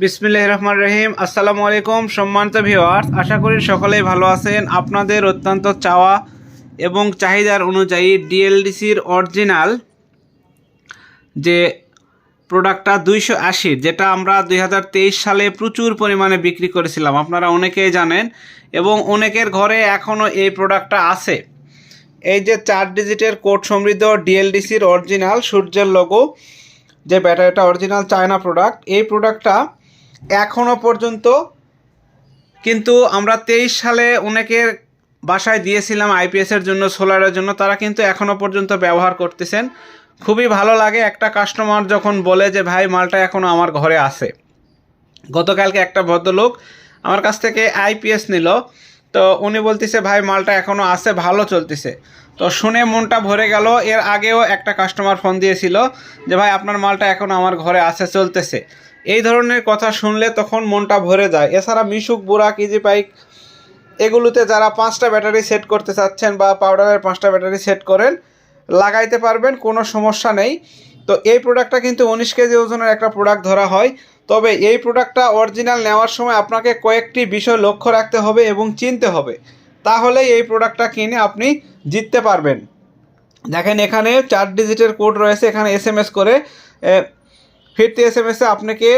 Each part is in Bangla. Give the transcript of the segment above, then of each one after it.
বিসমিল্লাহ রহমান রহিম আসসালামু আলাইকুম, সম্মানিত ভিওয়ার্স আশা করি সকলেই ভালো আছেন। আপনাদের অত্যন্ত চাওয়া এবং চাহিদার অনুযায়ী ডিএলডিসির অরিজিনাল যে প্রোডাক্টটা দুইশো আশি, যেটা আমরা দু হাজার তেইশ সালে প্রচুর পরিমাণে বিক্রি করেছিলাম। আপনারা অনেকেই জানেন এবং অনেকের ঘরে এখনও এই প্রোডাক্টটা আছে। এই যে চার ডিজিটের কোড সমৃদ্ধ ডিএলডিসির অরিজিনাল সূর্যের লোগো যে ব্যাটারিটা অরিজিনাল চায়না প্রোডাক্ট এই প্রোডাক্টটা এখনও পর্যন্ত। কিন্তু আমরা তেইশ সালে অনেকের বাসায় দিয়েছিলাম আইপিএসের জন্য সোলারের জন্য, তারা কিন্তু এখনও পর্যন্ত ব্যবহার করতেছেন। খুবই ভালো লাগে একটা কাস্টমার যখন বলে যে, ভাই, মালটা এখনও আমার ঘরে আছে। গতকালকে একটা ভদ্রলোক আমার কাছ থেকে আইপিএস নিল। তো উনি বলতেছে, ভাই, মালটা এখনও আছে, ভালো চলতেছে। তো শুনে মনটা ভরে গেল। এর আগেও একটা কাস্টমার ফোন দিয়েছিল যে, ভাই, আপনার মালটা এখনও আমার ঘরে আছে, চলতেছে। এই ধরনের কথা শুনলে তখন মনটা ভরে যায়। এছাড়া মিশুক বুড়া কিজি পাইক এগুলোতে যারা পাঁচটা ব্যাটারি সেট করতে চাচ্ছেন বা পাউডারের পাঁচটা ব্যাটারি সেট করেন, লাগাইতে পারবেন, কোনো সমস্যা নেই। তো এই প্রোডাক্টটা কিন্তু উনিশ কেজি ওজনের একটা প্রোডাক্ট ধরা হয়। তবে এই প্রোডাক্টটা অরিজিনাল নেওয়ার সময় আপনাকে কয়েকটি বিষয় লক্ষ্য রাখতে হবে এবং চিনতে হবে। তাহলেই এই প্রোডাক্টটা কিনে আপনি জিততে পারবেন। দেখেন এখানে চার ডিজিটের কোড রয়েছে। এখানে এস করে ফিরতি এস এম এসে আপনাকে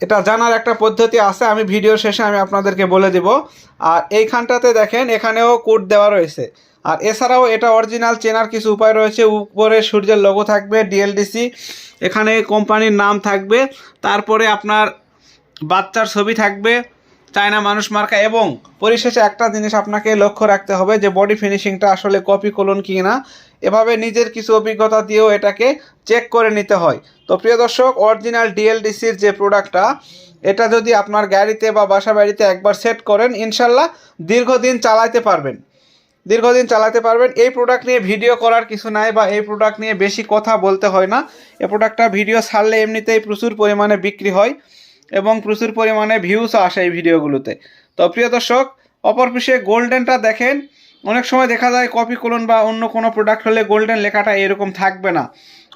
এটা জানার একটা পদ্ধতি আছে, আমি ভিডিও শেষে আমি আপনাদেরকে বলে দিব। আর এইখানটাতে দেখেন, এখানেও কোড দেওয়া রয়েছে। আর এছাড়াও এটা অরিজিনাল চেনার কিছু উপায় রয়েছে, উপরে সূর্যের লোগো থাকবে ডিএলডিসি এখানে কোম্পানির নাম থাকবে, তারপরে আপনার বাচ্চার ছবি থাকবে, চায়না মানুষ মার্কা, এবং পরিশেষে একটা জিনিস আপনাকে লক্ষ্য রাখতে হবে যে বডি ফিনিশিংটা আসলে কপি কোলন কি না এভাবে নিজের কিছু অভিজ্ঞতা দিয়েও এটাকে চেক করে নিতে হয়। তো প্রিয় দর্শক অরিজিনাল ডিএলডিসির যে প্রোডাক্টটা এটা যদি আপনার গাড়িতে বা বাসা বাড়িতে একবার সেট করেন, ইনশাল্লাহ দীর্ঘদিন চালাতে পারবেন। দীর্ঘদিন চালাতে পারবেন। এই প্রোডাক্ট নিয়ে ভিডিও করার কিছু নাই বা এই প্রোডাক্ট নিয়ে বেশি কথা বলতে হয় না। এই প্রোডাক্টটা ভিডিও ছাড়লে এমনিতেই প্রচুর পরিমাণে বিক্রি হয় এবং প্রচুর পরিমাণে ভিউসও আসে এই ভিডিওগুলোতে তো প্রিয় দর্শক, অপর পিছিয়ে গোল্ডেনটা দেখেন। অনেক সময় দেখা যায় কপি কোলন বা অন্য কোনো প্রোডাক্ট হলে গোল্ডেন লেখাটা এরকম থাকবে না।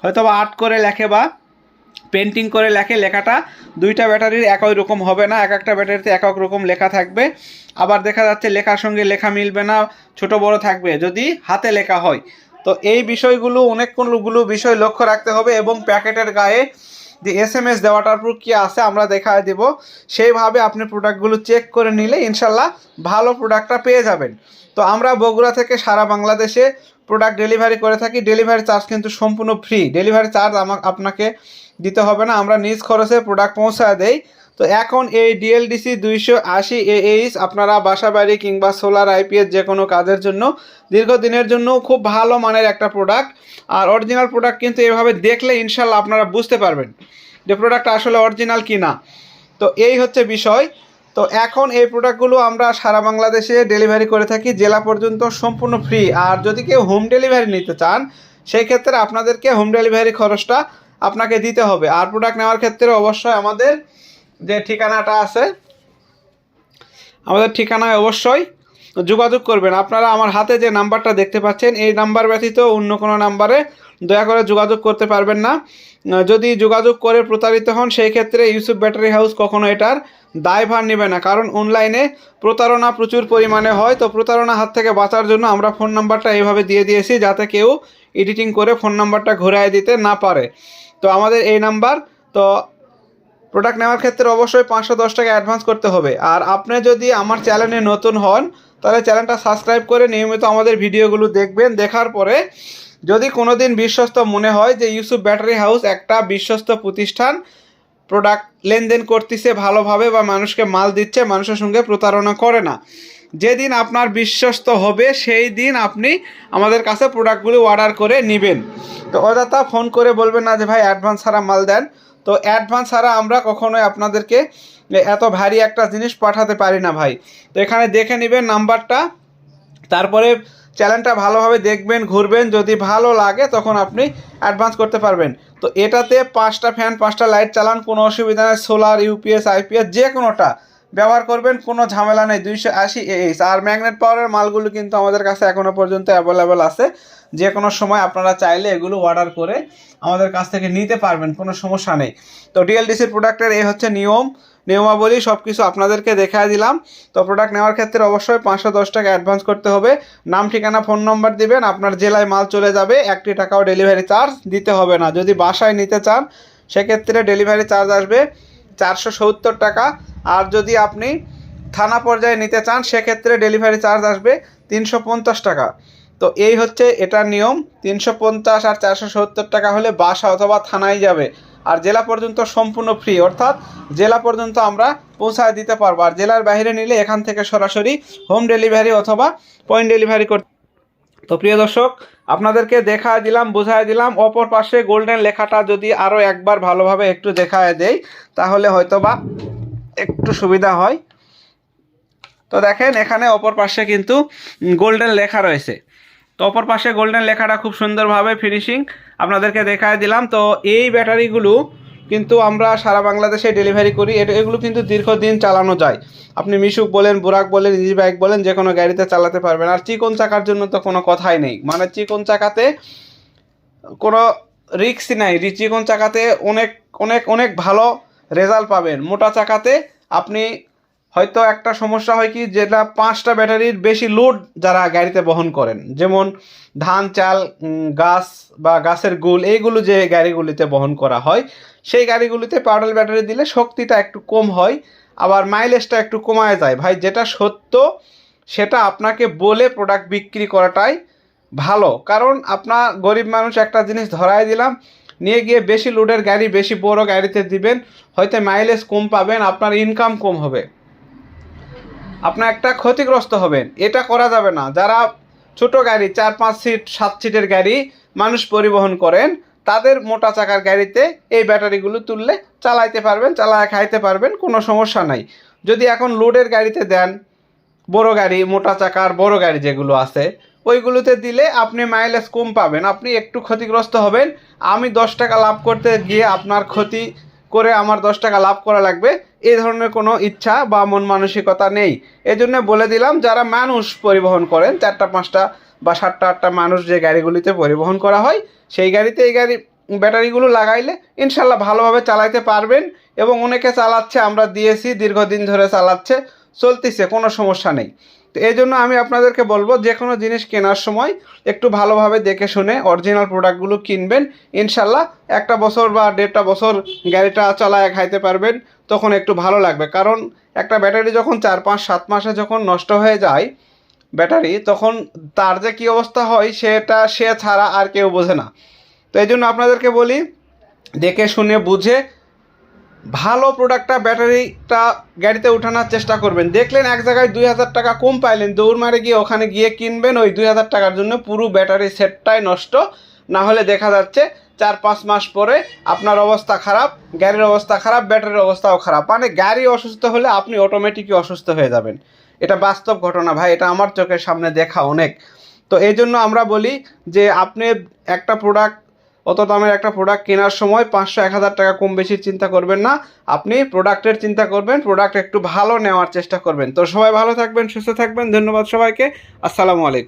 হয়তো বা আর্ট করে লেখে বা পেন্টিং করে লেখে, লেখাটা দুইটা ব্যাটারির একই রকম হবে না, এক একটা ব্যাটারিতে এক এক রকম লেখা থাকবে। আবার দেখা যাচ্ছে লেখার সঙ্গে লেখা মিলবে না, ছোট বড় থাকবে, যদি হাতে লেখা হয়। তো এই বিষয়গুলো, অনেকগুলো বিষয় লক্ষ্য রাখতে হবে এবং প্যাকেটের গায়ে যে এস এম এস দেওয়াটার প্রক্রিয়া আছে আমরা দেখায় দেব। সেইভাবে আপনি প্রোডাক্টগুলো চেক করে নিলে ইনশাল্লাহ ভালো প্রোডাক্টটা পেয়ে যাবেন। তো আমরা বগুড়া থেকে সারা বাংলাদেশে প্রোডাক্ট ডেলিভারি করে থাকি। ডেলিভারি চার্জ কিন্তু সম্পূর্ণ ফ্রি ডেলিভারি চার্জ আমাকে আপনাকে দিতে হবে না। আমরা নিজ খরচে প্রোডাক্ট পৌঁছায় দেই। তো এখন এই ডিএলডিসি দুইশো আশি এইচ আপনারা বাসা বাড়ি কিংবা সোলার আইপিএস যে কোনো কাজের জন্য, দীর্ঘদিনের জন্য খুব ভালো মানের একটা প্রোডাক্ট আর অরিজিনাল প্রোডাক্ট কিন্তু এভাবে দেখলে ইনশাল্লাহ আপনারা বুঝতে পারবেন যে প্রোডাক্ট আসলে অরিজিনাল কি না তো এই হচ্ছে বিষয়। তো এখন এই প্রোডাক্টগুলো আমরা সারা বাংলাদেশে ডেলিভারি করে থাকি, জেলা পর্যন্ত সম্পূর্ণ ফ্রি আর যদি কেউ হোম ডেলিভারি নিতে চান, সেই ক্ষেত্রে আপনাদেরকে হোম ডেলিভারি খরচটা আপনাকে দিতে হবে। আর প্রোডাক্ট নেওয়ার ক্ষেত্রে অবশ্যই আমাদের যে ঠিকানাটা আছে, আমাদের ঠিকানায় অবশ্যই যোগাযোগ করবেন। আপনারা আমার হাতে যে নাম্বারটা দেখতে পাচ্ছেন, এই নাম্বার ব্যতীত অন্য কোনো নাম্বারে দয়া করে যোগাযোগ করতে পারবেন না। যদি যোগাযোগ করে প্রতারিত হন, সেই ক্ষেত্রে ইউসুফ ব্যাটারি হাউস কখনো এটার দায়ভার নেবে না। কারণ অনলাইনে প্রতারণা প্রচুর পরিমাণে হয়। তো প্রতারণা হাত থেকে বাঁচার জন্য আমরা ফোন নাম্বারটা এইভাবে দিয়ে দিয়েছি, যাতে কেউ এডিটিং করে ফোন নাম্বারটা ঘুরাই দিতে না পারে। তো আমাদের এই নাম্বার, তো প্রোডাক্ট নেওয়ার ক্ষেত্রে অবশ্যই পাঁচশো দশ টাকা অ্যাডভান্স করতে হবে। আর আপনি যদি আমার চ্যানেলে নতুন হন, তাহলে চ্যানেলটা সাবস্ক্রাইব করে নিয়মিত আমাদের ভিডিওগুলো দেখবেন। দেখার পরে যদি কোনো দিন বিশ্বস্ত মনে হয় যে ইউসুফ ব্যাটারি হাউস একটা বিশ্বস্ত প্রতিষ্ঠান প্রোডাক্ট লেনদেন করতেছে ভালোভাবে বা মানুষকে মাল দিচ্ছে, মানুষের সঙ্গে প্রতারণা করে না। যেদিন আপনার বিশ্বস্ত হবে, সেই দিন আপনি আমাদের কাছে প্রোডাক্টগুলো অর্ডার করে নেবেন। তো অযথা ফোন করে বলবেন না যে, ভাই অ্যাডভান্স ছাড়া মাল দেন। তো অ্যাডভান্স ছাড়া আমরা কখনোই আপনাদেরকে এত ভারী একটা জিনিস পাঠাতে পারি না, ভাই। তো এখানে দেখে নেবেন নাম্বারটা। তারপরে চ্যানেলটা ভালোভাবে দেখবেন, ঘুরবেন, যদি ভালো লাগে তখন আপনি অ্যাডভান্স করতে পারবেন। তো এটাতে পাঁচটা ফ্যান পাঁচটা লাইট চালান, কোনো অসুবিধা নেই সোলার ইউপিএস আইপিএস যে কোনোটা ব্যবহার করবেন, কোনো ঝামেলা নেই, দুইশো আশি এইচ আর ম্যাগনেট পাওয়ারের মালগুলো কিন্তু আমাদের কাছে এখনও পর্যন্ত অ্যাভেলেবেল আছে। যে কোনো সময় আপনারা চাইলে এগুলো অর্ডার করে আমাদের কাছ থেকে নিতে পারবেন, কোনো সমস্যা নেই। তো ডিএলডিসির প্রোডাক্টের এই হচ্ছে নিয়ম। নিয়মাবলী সব কিছু আপনাদেরকে দেখায় দিলাম। তো প্রোডাক্ট নেওয়ার ক্ষেত্রে অবশ্যই পাঁচশো দশ টাকা অ্যাডভান্স করতে হবে। নাম, ঠিকানা ফোন নম্বর দিবেন, আপনার জেলায় মাল চলে যাবে, একটি টাকাও ডেলিভারি চার্জ দিতে হবে না। যদি বাসায় নিতে চান, সেক্ষেত্রে ডেলিভারি চার্জ আসবে চারশো সত্তর টাকা। আর যদি আপনি থানা পর্যায়ে নিতে চান, সেক্ষেত্রে ডেলিভারি চার্জ আসবে তিনশো পঞ্চাশ টাকা। তো এই হচ্ছে এটার নিয়ম। তিনশো পঞ্চাশ আর চারশো সত্তর টাকা হলে বাসা অথবা থানায় যাবে। আর জেলা পর্যন্ত সম্পূর্ণ ফ্রি অর্থাৎ জেলা পর্যন্ত আমরা পৌঁছায় দিতে পারব। আর জেলার বাইরে নিলে এখান থেকে সরাসরি হোম ডেলিভারি অথবা পয়েন্ট ডেলিভারি করতে তো প্রিয় দর্শক, আপনাদেরকে দেখা দিলাম, বোঝায় দিলাম। অপর পাশে গোল্ডেন লেখাটা যদি আরও একবার ভালোভাবে একটু দেখায় দেই, তাহলে হয়তোবা একটু সুবিধা হয়। তো দেখেন, এখানে অপর পাশে কিন্তু গোল্ডেন লেখা রয়েছে। তো অপর পাশে গোল্ডেন লেখাটা খুব সুন্দরভাবে ফিনিশিং আপনাদেরকে দেখায় দিলাম। তো এই ব্যাটারিগুলো কিন্তু আমরা সারা বাংলাদেশে ডেলিভারি করি। এটা, এগুলো কিন্তু দীর্ঘদিন চালানো যায়। আপনি মিশুক বলেন, বুরাক বলেন, ইজি বাইক বলেন, যে কোনো গাড়িতে চালাতে পারবেন। আর চিকন চাকার জন্য তো কোনো কথাই নেই। মানে চিকন চাকাতে কোনো রিক্সই নাই। চিকন চাকাতে অনেক অনেক অনেক ভালো রেজাল্ট পাবেন। মোটা চাকাতে আপনি হয়তো একটা সমস্যা হয় কি, যেটা পাঁচটা ব্যাটারির বেশি লোড যারা গাড়িতে বহন করেন। যেমন ধান, চাল গাছ বা গাছের গুল, এইগুলো যে গাড়িগুলিতে বহন করা হয়, সেই গাড়িগুলিতে পাউডার ব্যাটারি দিলে শক্তিটা একটু কম হয়, আবার মাইলেজটা একটু কমায় যায়। ভাই, যেটা সত্য, সেটা আপনাকে বলে প্রোডাক্ট বিক্রি করাটাই ভালো। কারণ আপনার গরিব মানুষ একটা জিনিস ধরাই দিলাম, নিয়ে গিয়ে বেশি লোডের গাড়ি, বেশি বড় গাড়িতে দিবেন, হয়তো মাইলেজ কম পাবেন, আপনার ইনকাম কম হবে। আপনার একটা ক্ষতিগ্রস্ত হবেন। এটা করা যাবে না। যারা ছোট গাড়ি, চার, পাঁচ সিট, সাত সিটের গাড়ি মানুষ পরিবহন করেন, তাদের মোটা চাকার গাড়িতে এই ব্যাটারিগুলো তুললে চালাইতে পারবেন, চালায় খাইতে পারবেন, কোনো সমস্যা নাই। যদি এখন লোডের গাড়িতে দেন, বড় গাড়ি, মোটা চাকার বড় গাড়ি যেগুলো আছে, ওইগুলোতে দিলে আপনি মাইলেজ কম পাবেন। আপনি একটু ক্ষতিগ্রস্ত হবেন। আমি দশ টাকা লাভ করতে গিয়ে আপনার ক্ষতি করে আমার দশ টাকা লাভ করা লাগবে। এই ধরনের কোনো ইচ্ছা বা মন মানসিকতা নেই। এজন্য বলে দিলাম, যারা মানুষ পরিবহন করেন, চারটা, পাঁচটা বা সাতটা, আটটা মানুষ যে গাড়িগুলিতে পরিবহন করা হয়, সেই গাড়িতে এই গাড়ি, ব্যাটারিগুলো লাগাইলে ইনশাল্লাহ ভালোভাবে চালাইতে পারবেন এবং অনেকে চালাচ্ছে, আমরা দিয়েছি, দীর্ঘদিন ধরে চালাচ্ছে, চলতেছে, কোনো সমস্যা নেই। তো এই জন্য আমি আপনাদেরকে বলব যে কোনো জিনিস কেনার সময় একটু ভালোভাবে দেখে শুনে অরিজিনাল প্রোডাক্টগুলো কিনবেন। ইনশাল্লাহ একটা বছর বা দেড়টা বছর গাড়িটা চালায় খাইতে পারবেন, তখন একটু ভালো লাগবে। কারণ একটা ব্যাটারি যখন চার পাঁচ সাত মাসে যখন নষ্ট হয়ে যায় ব্যাটারি, তখন তার যে কী অবস্থা হয় সেটা সে ছাড়া আর কেউ বোঝে না। তো এই জন্য আপনাদেরকে বলি, দেখে শুনে বুঝে ভালো প্রোডাক্টটা ব্যাটারিটা গাড়িতে উঠানোর চেষ্টা করবেন। দেখলেন এক জায়গায় দুই হাজার টাকা কম পাইলেন দৌড় মারে গিয়ে ওখানে গিয়ে কিনবেন, ওই দুই হাজার টাকার জন্য পুরো ব্যাটারি সেটটাই নষ্ট। না হলে দেখা যাচ্ছে চার পাঁচ মাস পরে আপনার অবস্থা খারাপ, গাড়ির অবস্থা খারাপ ব্যাটারির অবস্থাও খারাপ। মানে গাড়ি অসুস্থ হলে আপনি অটোমেটিকই অসুস্থ হয়ে যাবেন। এটা বাস্তব ঘটনা ভাই, এটা আমার চোখের সামনে দেখা অনেক। তো এই জন্য আমরা বলি যে আপনি একটা প্রোডাক্ট অত দামের একটা প্রোডাক্ট কেনার সময় পাঁচশো, এক হাজার টাকা কম বেশি চিন্তা করবেন না। আপনি প্রোডাক্টের চিন্তা করবেন প্রোডাক্ট একটু ভালো নেওয়ার চেষ্টা করবেন। তো সবাই ভালো থাকবেন, সুস্থ থাকবেন, ধন্যবাদ সবাইকে। আসসালামু আলাইকুম।